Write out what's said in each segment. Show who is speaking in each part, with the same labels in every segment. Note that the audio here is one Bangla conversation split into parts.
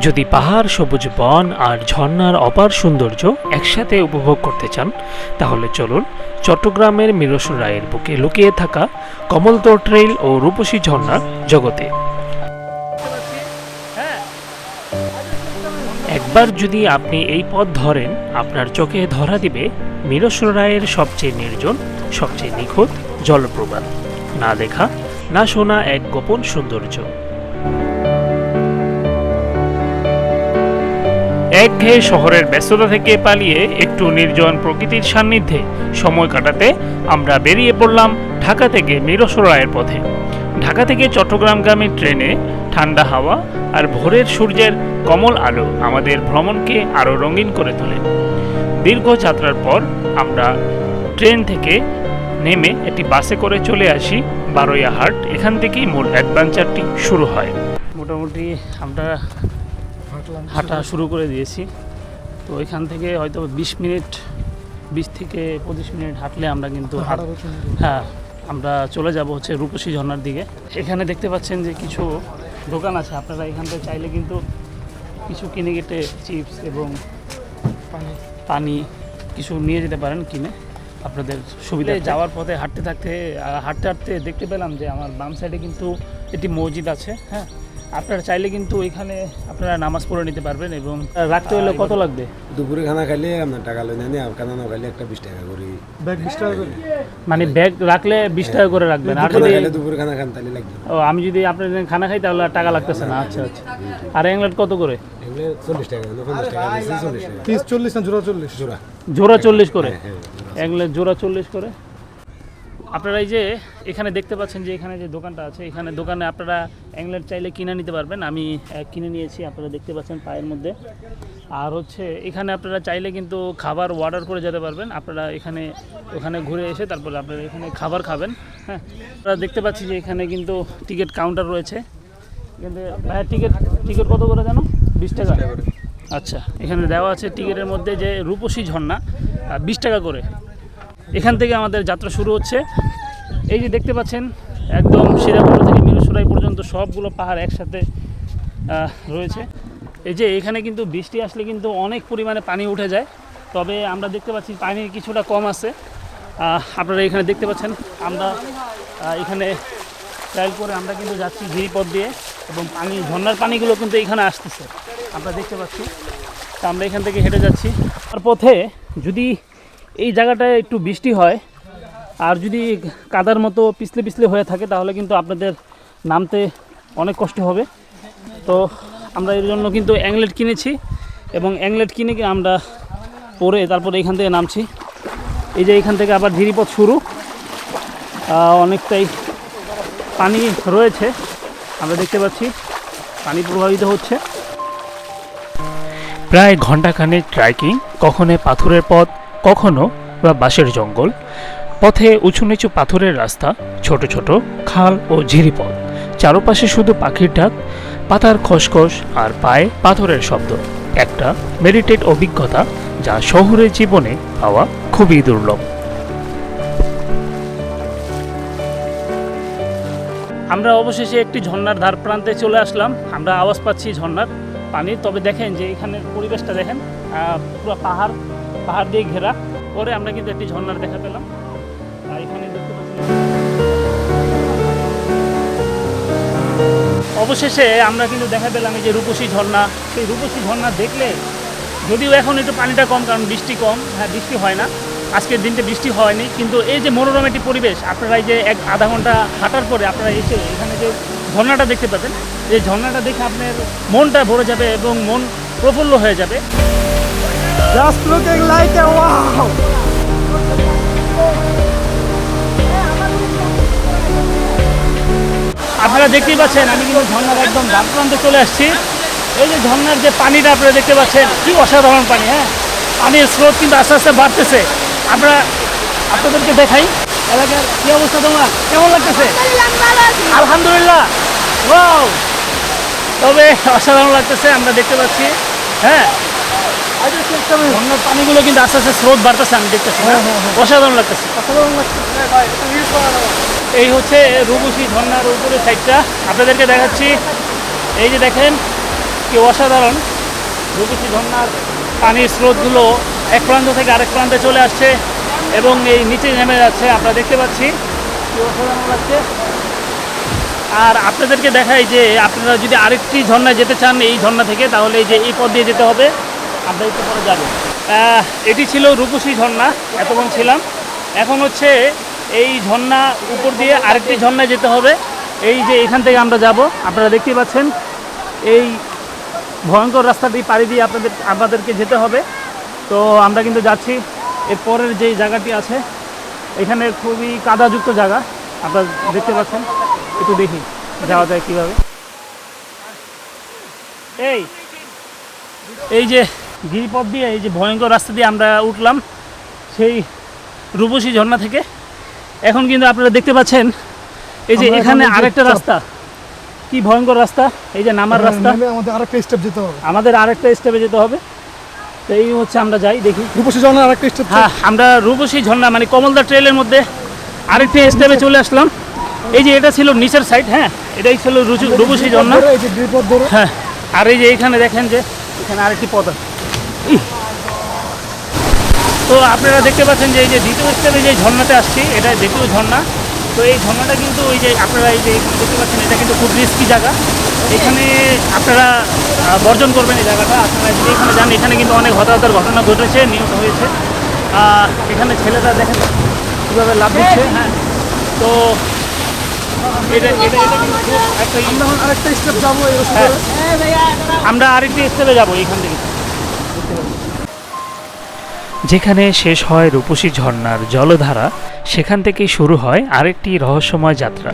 Speaker 1: যদি পাহাড়, সবুজ বন আর ঝর্ণার অপার সৌন্দর্য একসাথে উপভোগ করতে চান, তাহলে চলুন চট্টগ্রামের মিরসুর রায়ের বুকে লুকিয়ে থাকা কমলতর ট্রেইল ও রূপসী ঝর্ণার জগতে। একবার যদি আপনি এই পথ ধরেন, আপনার চোখে ধরা দিবে মিরসুর রায়ের সবচেয়ে নির্জন, সবচেয়ে নিখুঁত জলপ্রপাত। না দেখা, না শোনা এক গোপন সৌন্দর্য। একঘেয়ে শহরের ব্যস্ততা থেকে পালিয়ে একটু নির্জন প্রকৃতির সান্নিধ্যে সময় কাটাতে আমরা বেরিয়ে পড়লাম ঢাকা থেকে মিরসরায়ের পথে। ঢাকা থেকে চট্টগ্রামগামী ট্রেনে ঠান্ডা হাওয়া আর ভোরের সূর্যের কমল আলো আমাদের ভ্রমণকে আরও রঙিন করে তোলে। দীর্ঘ যাত্রার পর আমরা ট্রেন থেকে নেমে একটি বাসে করে চলে আসি বারোয়াহাট এখান থেকেই মূল অ্যাডভেঞ্চারটি শুরু হয়। মোটামুটি আমরা হাঁটা শুরু করে দিয়েছি। তো এখান থেকে হয়তো বিশ মিনিট বিশ থেকে পঁচিশ মিনিট হাঁটলে আমরা কিন্তু হ্যাঁ আমরা চলে যাব হচ্ছে রূপসী ঝর্ণার দিকে। এখানে দেখতে পাচ্ছেন যে কিছু দোকান আছে। আপনারা এখান থেকে চাইলে কিন্তু কিছু কিনে কেটে চিপস এবং পানি। কিছু নিয়ে যেতে পারেন কিনে। আপনাদের সুবিধা যাওয়ার পথে হাঁটতে থাকতে হাঁটতে হাঁটতে দেখতে পেলাম যে আমার বাম সাইডে কিন্তু একটি মসজিদ আছে হ্যাঁ? আপনারা চাইলে কিন্তু এখানে আপনারা নামাজ পড়ে নিতে পারবেন এবং রাখতে হলে কত লাগবে?
Speaker 2: দুপুরে খানা খাইলে আপনার টাকা লই নেন আর খানা না খাইলে একটা বিশ টাকা করি।
Speaker 3: ব্যাগ বিশ টাকা করে?
Speaker 1: মানে ব্যাগ রাখলে বিশ টাকা করে রাখবেন আর যদি
Speaker 2: দুপুরে খানা খান তাহলে লাগবে।
Speaker 1: ও আমি যদি আপনার খানা খাই তাহলে আর টাকা লাগতেছে না। আচ্ছা আচ্ছা। আর এংলেট কত করে?
Speaker 2: চল্লিশ টাকা না পঞ্চাশ টাকা চল্লিশ
Speaker 3: জোড়া চল্লিশ?
Speaker 2: জোড়া।
Speaker 1: জোড়া চল্লিশ করে?
Speaker 2: হ্যাঁ
Speaker 1: জোড়া চল্লিশ করে? আপনারা এই যে এখানে দেখতে পাচ্ছেন যে এখানে যে দোকানটা আছে এখানে দোকানে আপনারা অ্যাংলেট চাইলে কিনে নিতে পারবেন। আমি কিনে নিয়েছি আপনারা দেখতে পাচ্ছেন পায়ের মধ্যে। আর হচ্ছে এখানে আপনারা চাইলে কিন্তু খাবার অর্ডার করে যেতে পারবেন। আপনারা এখানে ওখানে ঘুরে এসে তারপরে আপনারা এখানে খাবার খাবেন হ্যাঁ। আপনারা দেখতে পাচ্ছি যে এখানে কিন্তু টিকিট কাউন্টার রয়েছে। কিন্তু ভাইয়া টিকিট টিকিট কত করে জানো? বিশ টাকা। আচ্ছা এখানে দেওয়া আছে টিকিটের মধ্যে যে রূপসী ঝর্ণা বিশ টাকা করে। এখান থেকে আমাদের যাত্রা শুরু হচ্ছে। এই যে দেখতে পাচ্ছেন, একদম সিরাপুর থেকে মিরসরাই পর্যন্ত সবগুলো পাহাড় একসাথে রয়েছে। এই যে এখানে কিন্তু বৃষ্টি আসলে কিন্তু অনেক পরিমাণে পানি উঠে যায়। তবে আমরা দেখতে পাচ্ছি পানি কিছুটা কম আছে। আপনারা এখানে দেখতে পাচ্ছেন, আমরা এখানে ট্রায়াল করে আমরা কিন্তু যাচ্ছি ঝিরিপথ দিয়ে এবং পানি, ঝর্ণার পানিগুলো কিন্তু এখানে আসতেছে। আমরা দেখতে পাচ্ছি, তা আমরা এখান থেকে হেঁটে যাচ্ছি। আর পথে যদি এই জায়গাটায় একটু বৃষ্টি হয়। আর যদি কাদার মতো পিছলে পিছলে হয়ে থাকে, তাহলে কিন্তু আপনাদের নামতে অনেক কষ্ট হবে। তো আমরা এর জন্য কিন্তু অ্যাংলেট কিনেছি এবং অ্যাংলেট কিনে আমরা পরে তারপরে এখান থেকে নামছি। এই যে এখান থেকে আবার ধীরিপথ শুরু। অনেকটাই পানি রয়েছে। আমরা দেখতে পাচ্ছি পানি প্রবাহিত হচ্ছে। প্রায় ঘন্টাখানেক ট্রাইকিং কখনো পাথরের পথ কখনো বা বাঁশের জঙ্গল, পথে উঁচু নিচু পাথরের রাস্তা, ছোট ছোট খাল ও ঝিরিপথ। চারপাশে শুধু পাখির ডাক, পাতার খসখস আর পায়ে পাথরের শব্দ। একটা মেডিটেট অভিজ্ঞতা যা শহুরের জীবনে পাওয়া খুবই দুর্লভ। আমরা অবশেষে একটি ঝর্ণার ধার প্রান্তে চলে আসলাম। আমরা আওয়াজ পাচ্ছি ঝর্ণার। পানির তবে দেখেন যে এখানের পরিবেশটা দেখেন পুরো পাহাড় পাহাড় দিয়ে ঘেরা। পরে আমরা কিন্তু একটি ঝর্ণার দেখা পেলাম। এখানে অবশেষে আমরা কিন্তু দেখা পেলাম এই যে রূপসী ঝর্ণা। সেই রূপসী ঝর্ণা দেখলে যদিও এখন একটু পানিটা কম, কারণ বৃষ্টি কম হ্যাঁ বৃষ্টি হয় না। আজকের দিনটা বৃষ্টি হয়নি, কিন্তু এই যে মনোরম একটি পরিবেশ, আপনারা এই যে এক আধা ঘণ্টা হাঁটার পরে আপনারা এসে এখানে যে ঝর্ণাটা দেখতে পাবেন এই ঝর্ণাটা দেখে আপনার মনটা ভরে যাবে এবং মন প্রফুল্ল হয়ে যাবে।
Speaker 3: Just looking like a wow
Speaker 1: আপনারা দেখতেই পাচ্ছেন আমি কিন্তু ঝর্ণার একদম ডান প্রান্তে চলে আসছি। এই যে ঝর্ণার যে পানিটা আপনারা দেখতে পাচ্ছেন কি অসাধারণ পানি হ্যাঁ? পানির স্রোত কিন্তু আস্তে আস্তে বাড়তেছে। আমরা আপনাদেরকে দেখাই। এলাকার কি অবস্থা তোমার? কেমন লাগতেছে? আলহামদুলিল্লাহ ওয়াও তবে অসাধারণ লাগতেছে আমরা দেখতে পাচ্ছি। হ্যাঁ? ঝর্ণার পানিগুলো কিন্তু আস্তে আস্তে স্রোত বাড়তেছে আমি দেখতেছি হ্যাঁ? অসাধারণ লাগতেছে। এই হচ্ছে রূপসী ঝর্ণার উপরে সাইডটা আপনাদেরকে দেখাচ্ছি এই যে দেখেন কি অসাধারণ। রূপসী ঝর্ণার পানির স্রোতগুলো এক প্রান্ত থেকে আরেক প্রান্তে চলে আসছে এবং এই নিচে নেমে যাচ্ছে আমরা দেখতে পাচ্ছি। কি অসাধারণ লাগছে। আর আপনাদেরকে দেখাই যে আপনারা যদি আরেকটি ঝর্ণায় যেতে চান এই ঝর্ণা থেকে, তাহলে এই যে এই পথ দিয়ে যেতে হবে। আমরা একটু পরে যাব। এটি ছিল রূপসী ঝর্ণা, এতক্ষণ ছিলাম। এখন হচ্ছে এই ঝর্ণা উপর দিয়ে আরেকটি ঝর্ণায় যেতে হবে। এই যে এখান থেকে আমরা যাব, আপনারা দেখতেই পাচ্ছেন, এই ভয়ঙ্কর রাস্তাটি পাড়ি দিয়ে আপনাদের, আমাদেরকে যেতে হবে। তো আমরা কিন্তু যাচ্ছি, এর পরের যে জায়গাটি আছে, এখানে খুবই কাদাযুক্ত জায়গা, আপনারা দেখতে পাচ্ছেন। একটু দেখি যাওয়া যায় কীভাবে। এই এই যে গিরিপথ দিয়ে এই যে ভয়ঙ্কর রাস্তা দিয়ে আমরা উঠলাম সেই রূপসী ঝর্ণা থেকে। এখন কিন্তু আপনারা দেখতে পাচ্ছেন এই যে
Speaker 3: এখানে
Speaker 1: আরেকটা রাস্তা। কি ভয়ঙ্কর রাস্তা এই যে নামার রাস্তা।
Speaker 3: আমাদের আরেকটা স্টেপ যেতে হবে।
Speaker 1: আমাদের আরেকটা স্টেপে যেতে হবে। তো এই হচ্ছে আমরা যাই দেখি।
Speaker 3: রূপসী ঝর্ণার আরেকটা স্টেপ
Speaker 1: হ্যাঁ আমরা রূপসী ঝর্ণা মানে কমলদা ট্রেলের মধ্যে আরেকটি স্টেপে চলে আসলাম। এই যে এটা ছিল নিচের সাইড হ্যাঁ? এটাই ছিল রুচু- রূপসী ঝর্ণা। হ্যাঁ। আর এই যে এখানে দেখেন যে এখানে আরেকটি পথ আছে। তো আপনারা দেখতে পাচ্ছেন যে এই যে দ্বিতীয় স্টেপে যে ঝর্ণাতে আসছি এটা দ্বিতীয় ঝর্ণা। তো এই ঝর্ণাটা কিন্তু ওই যে আপনারা এই যে এখানে দেখতে পাচ্ছেন এটা কিন্তু খুব রিস্কি জায়গা। এখানে আপনারা বর্জন করবেন এই জায়গাটা। আপনারা যদি এখানে যান এখানে কিন্তু অনেক হতাহতের ঘটনা ঘটেছে নিহত হয়েছে। এখানে ছেলেরা দেখেন কীভাবে লাভ দিচ্ছে হ্যাঁ। তো এটা এটা এটা কিন্তু একটা
Speaker 3: আমরা আরেকটা স্টেপ যাব এই রসুন
Speaker 1: হ্যাঁ। আমরা আরেকটি স্টেপে যাব এখান থেকে।
Speaker 4: যেখানে শেষ হয় রূপসী ঝর্ণার জলধারা সেখান থেকেই শুরু হয় আরেকটি রহস্যময় যাত্রা।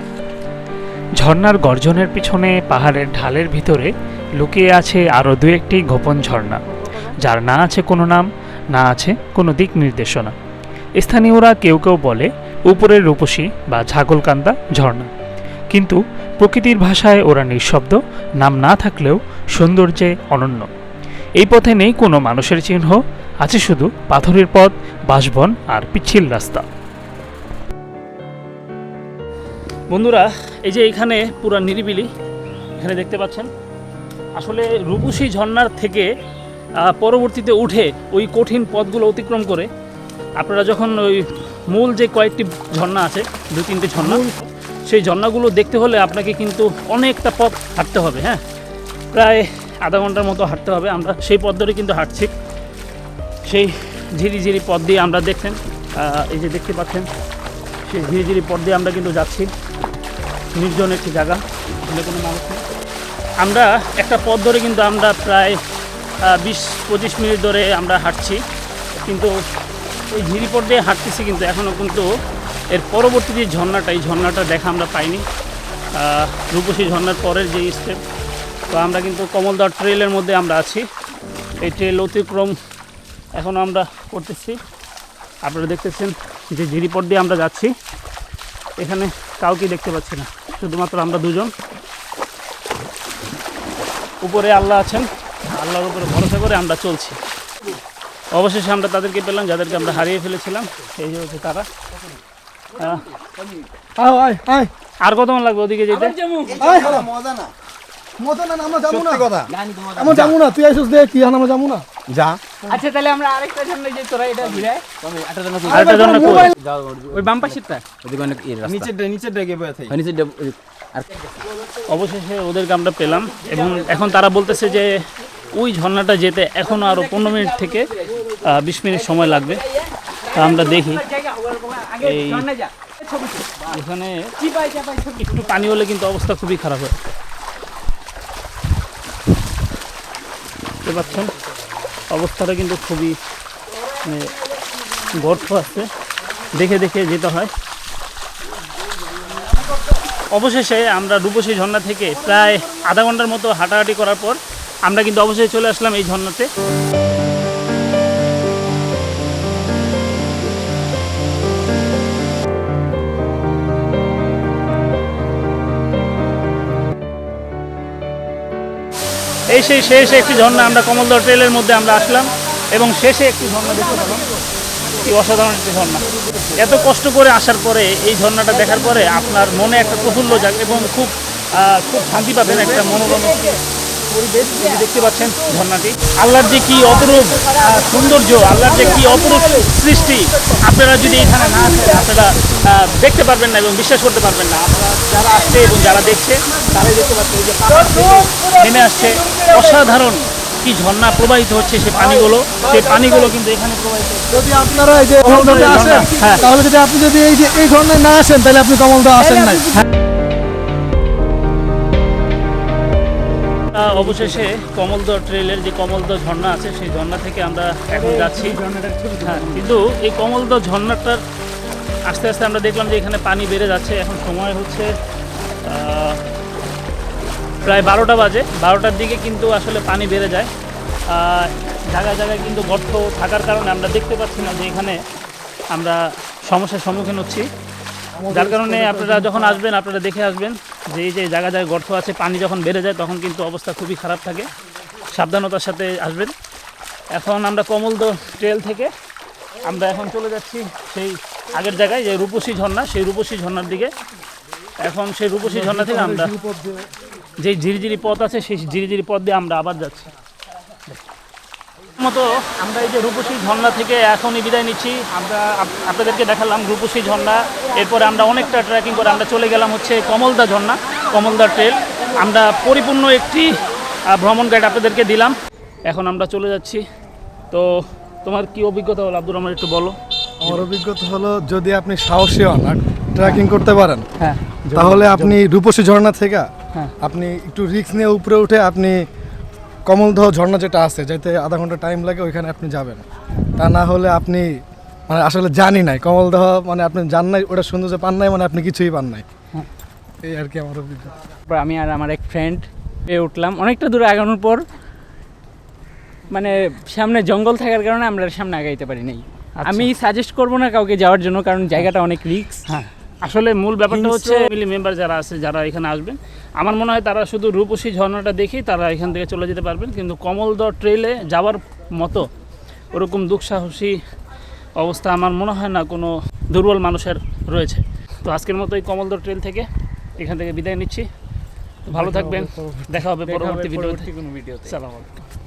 Speaker 4: ঝর্ণার গর্জনের পিছনে পাহাড়ের ঢালের ভিতরে লুকিয়ে আছে আরও দু একটি গোপন ঝর্ণা। যার না আছে কোনো নাম না আছে কোনো দিক নির্দেশনা। স্থানীয়রা কেউ কেউ বলে উপরের রূপসী বা ছাগলকান্দা ঝর্ণা। কিন্তু প্রকৃতির ভাষায় ওরা নিঃশব্দ, নাম না থাকলেও সৌন্দর্যে অনন্য। এই পথে নেই কোনো মানুষের চিহ্ন, আছে শুধু পাথরের পথ বাঁশবন আর পিচ্ছিল রাস্তা।
Speaker 1: বন্ধুরা, এই যে এখানে পুরা নিরিবিলি, এখানে দেখতে পাচ্ছেন? আসলে রূপসী ঝর্ণার থেকে পরবর্তীতে উঠে ওই কঠিন পথগুলো অতিক্রম করে, আপনারা যখন ওই মূল যে কয়েকটি ঝর্ণা আছে দু তিনটে ঝর্ণা সেই ঝর্ণাগুলো দেখতে হলে আপনাকে কিন্তু অনেকটা পথ হাঁটতে হবে হ্যাঁ? প্রায় আধা ঘণ্টার মতো হাঁটতে হবে আমরা, সেই পথ ধরে কিন্তু হাঁটছি। সেই ঝিরি ঝিরি পথ দিয়ে আমরা দেখছেন এই যে দেখতে পাচ্ছেন, সেই ঝিরি ঝিরি পথ দিয়ে আমরা কিন্তু যাচ্ছি। নির্জন একটি জায়গা এখানে কোনো মানুষ নেই। আমরা একটা পথ ধরে কিন্তু আমরা প্রায় বিশ পঁচিশ মিনিট ধরে আমরা হাঁটছি। কিন্তু এই ঝিরি পথ দিয়ে হাঁটতেছি কিন্তু এখনও কিন্তু এর পরবর্তী যে ঝর্ণাটা, এই ঝর্ণাটা দেখা আমরা পাইনি। রূপসী ঝর্ণার পরের যে স্টেপ তো আমরা কিন্তু কমলদা ট্রেলের মধ্যে আমরা আছি। এই ট্রেল অতিক্রম এখনও আমরা করতেছি। আপনারা দেখতেছেন যে ঝিরিপথ দিয়ে আমরা যাচ্ছি। এখানে কাউকে দেখতে পাচ্ছি না, শুধুমাত্র আমরা দুজন। উপরে আল্লাহ আছেন, আল্লাহর উপরে ভরসা করে আমরা চলছি। অবশেষে আমরা তাদেরকে পেলাম, যাদেরকে আমরা হারিয়ে ফেলেছিলাম, এই হচ্ছে তারা। আর কতক্ষণ লাগবে ওদিকে যেতে?
Speaker 3: মজা না। মজা না আমরা যাব না। কথা। আমরা যাব না। তুই আইসস দেখ কি আমরা যাব না?
Speaker 2: যা।
Speaker 5: আচ্ছা তাহলে আমরা আরেকটা সামনে যে তোরা এটা ঘুরে
Speaker 1: আরেকটা জন্য কই?
Speaker 3: মোবাইল
Speaker 5: ওই বাম পাশেরটা
Speaker 6: ওদিকে অনেক
Speaker 5: নিচের নিচের ডেকে বয়ে থাকি।
Speaker 6: আর
Speaker 1: অবশেষে ওদেরকে আমরা পেলাম এবং এখন তারা বলতেছে যে ওই ঝর্ণাটা যেতে এখনও আরও পনেরো মিনিট থেকে বিশ মিনিট সময় লাগবে। তা আমরা দেখি। এই এখানে একটু পানি হলে কিন্তু অবস্থা খুবই খারাপ হয়। বুঝতে পারছেন অবস্থাটা কিন্তু খুবই মানে গর্ত আছে। দেখে দেখে যেতে হয়। অবশেষে আমরা রূপসী ঝর্ণা থেকে প্রায় আধা ঘণ্টার মতো হাঁটাহাঁটি করার পর আমরা কিন্তু অবশেষে চলে আসলাম এই ঝর্ণাতে। এই সেই শেষে একটি ঝর্ণা, আমরা কমলদর ট্রেলের মধ্যে আমরা আসলাম এবং শেষে একটি ঝর্ণা দেখতে পেলাম কি অসাধারণ একটি ঝর্ণা। এত কষ্ট করে আসার পরে এই ঝর্ণাটা দেখার পরে আপনার মনে একটা প্রফুল্ল যাক এবং খুব খুব শান্তি পাবেন, একটা মনোরম একটি পরিবেশ দেখতে পাচ্ছেন ঝর্ণাটি। আল্লাহর যে কি অপরূপ সৌন্দর্য আল্লাহর যে কি অপরূপ সৃষ্টি আপনারা যদি এখানে না আসেন আপনারা দেখতে পারবেন না এবং বিশ্বাস করতে পারবেন না। আপনারা যারা আসছে এবং যারা দেখছে তারাই দেখতে পাচ্ছে এই যে পাহাড় নেমে আসছে। অসাধারণ কি ঝর্ণা প্রবাহিত হচ্ছে সেই পানিগুলো। সেই পানিগুলো কিন্তু এখানে প্রবাহিত হচ্ছে।
Speaker 3: যদি আপনারা এই যে আসেন
Speaker 1: হ্যাঁ।
Speaker 3: তাহলে যদি আপনি যদি এই যে এই ধরনের না আসেন তাহলে আপনি কমলদা আসেন নাই।
Speaker 1: অবশেষে কমলদ ট্রেলের যে কমলদ ঝর্ণা আছে সেই ঝর্ণা থেকে আমরা এখন যাচ্ছি। হ্যাঁ কিন্তু এই কমলদ ঝর্ণাটার আস্তে আস্তে আমরা দেখলাম যে এখানে পানি বেড়ে যাচ্ছে। এখন সময় হচ্ছে প্রায় বারোটা বাজে। বারোটার দিকে কিন্তু আসলে পানি বেড়ে যায়। জায়গায় জায়গায় কিন্তু গর্ত থাকার কারণে আমরা দেখতে পাচ্ছি না যে এখানে আমরা সমস্যার সম্মুখীন হচ্ছি। যার কারণে আপনারা যখন আসবেন আপনারা দেখে আসবেন। যে যে জায়গা জায়গায় গর্ত আছে, পানি যখন বেড়ে যায় তখন কিন্তু অবস্থা খুবই খারাপ থাকে। সাবধানতার সাথে আসবেন। এখন আমরা কমলদ ট্রেল থেকে আমরা এখন চলে যাচ্ছি সেই আগের জায়গায় যে রূপসী ঝর্ণা, সেই রূপসী ঝর্ণার দিকে। এখন সেই রূপসী ঝর্ণা থেকে আমরা যে ঝিরিঝিরি পথ আছে, সেই ঝিরিঝিরি পথ দিয়ে আমরা আবার যাচ্ছি। মতো আমরা এই যে রূপসী ঝর্ণা থেকে এখনই বিদায় নিচ্ছি। আমরা আপনাদেরকে দেখালাম রূপসী ঝর্ণা। এরপরে আমরা অনেকটা ট্রেকিং করে আমরা চলে গেলাম হচ্ছে কমলদা ঝর্ণা কমলদা ট্রেল আমরা পরিপূর্ণ একটি ভ্রমণ গাইড আপনাদেরকে দিলাম। এখন আমরা চলে যাচ্ছি। তো তোমার কি অভিজ্ঞতা হলো? আব্দুর রহমান একটু বলো।
Speaker 3: আমার অভিজ্ঞতা হলো যদি আপনি সাহসী হন আর ট্রেকিং করতে পারেন
Speaker 1: হ্যাঁ।
Speaker 3: তাহলে আপনি রূপসী ঝর্ণা থেকে
Speaker 1: হ্যাঁ।
Speaker 3: আপনি একটু রিস্ক নিয়ে উপরে উঠে আপনি কমলদহ ঝর্ণা যেটা আছে যাতে আধা ঘণ্টা টাইম লাগে ওইখানে আপনি যাবেন। তা না হলে আপনি মানে আসলে জানি নাই কমলদহ মানে আপনি জান নাই ওটা সৌন্দর্য পান নাই মানে আপনি কিছুই পান নাই। এই আর কি আমার অভিজ্ঞতা।
Speaker 5: আমি আর আমার এক ফ্রেন্ড পেয়ে উঠলাম। অনেকটা দূরে আগানোর পর মানে সামনে জঙ্গল থাকার কারণে আমরা সামনে আগাইতে পারি নাই। আমি সাজেস্ট করব না কাউকে যাওয়ার জন্য কারণ জায়গাটা অনেক রিস্ক
Speaker 1: হ্যাঁ। আসলে মূল ব্যাপারটা হচ্ছে ফ্যামিলি মেম্বার যারা আছে যারা এখানে আসবেন আমার মনে হয় তারা শুধু রূপসী ঝর্ণাটা দেখেই তারা এখান থেকে চলে যেতে পারবেন কিন্তু কমলদ ট্রেলে যাওয়ার মতো ওরকম দুঃসাহসী অবস্থা আমার মনে হয় না কোনো দুর্বল মানুষের রয়েছে। তো আজকের মতো এই কমলদ ট্রেল থেকে এখান থেকে বিদায় নিচ্ছি। ভালো থাকবেন দেখা হবে পরবর্তী
Speaker 5: ভিডিওতে।
Speaker 1: সালাম আলাইকুম।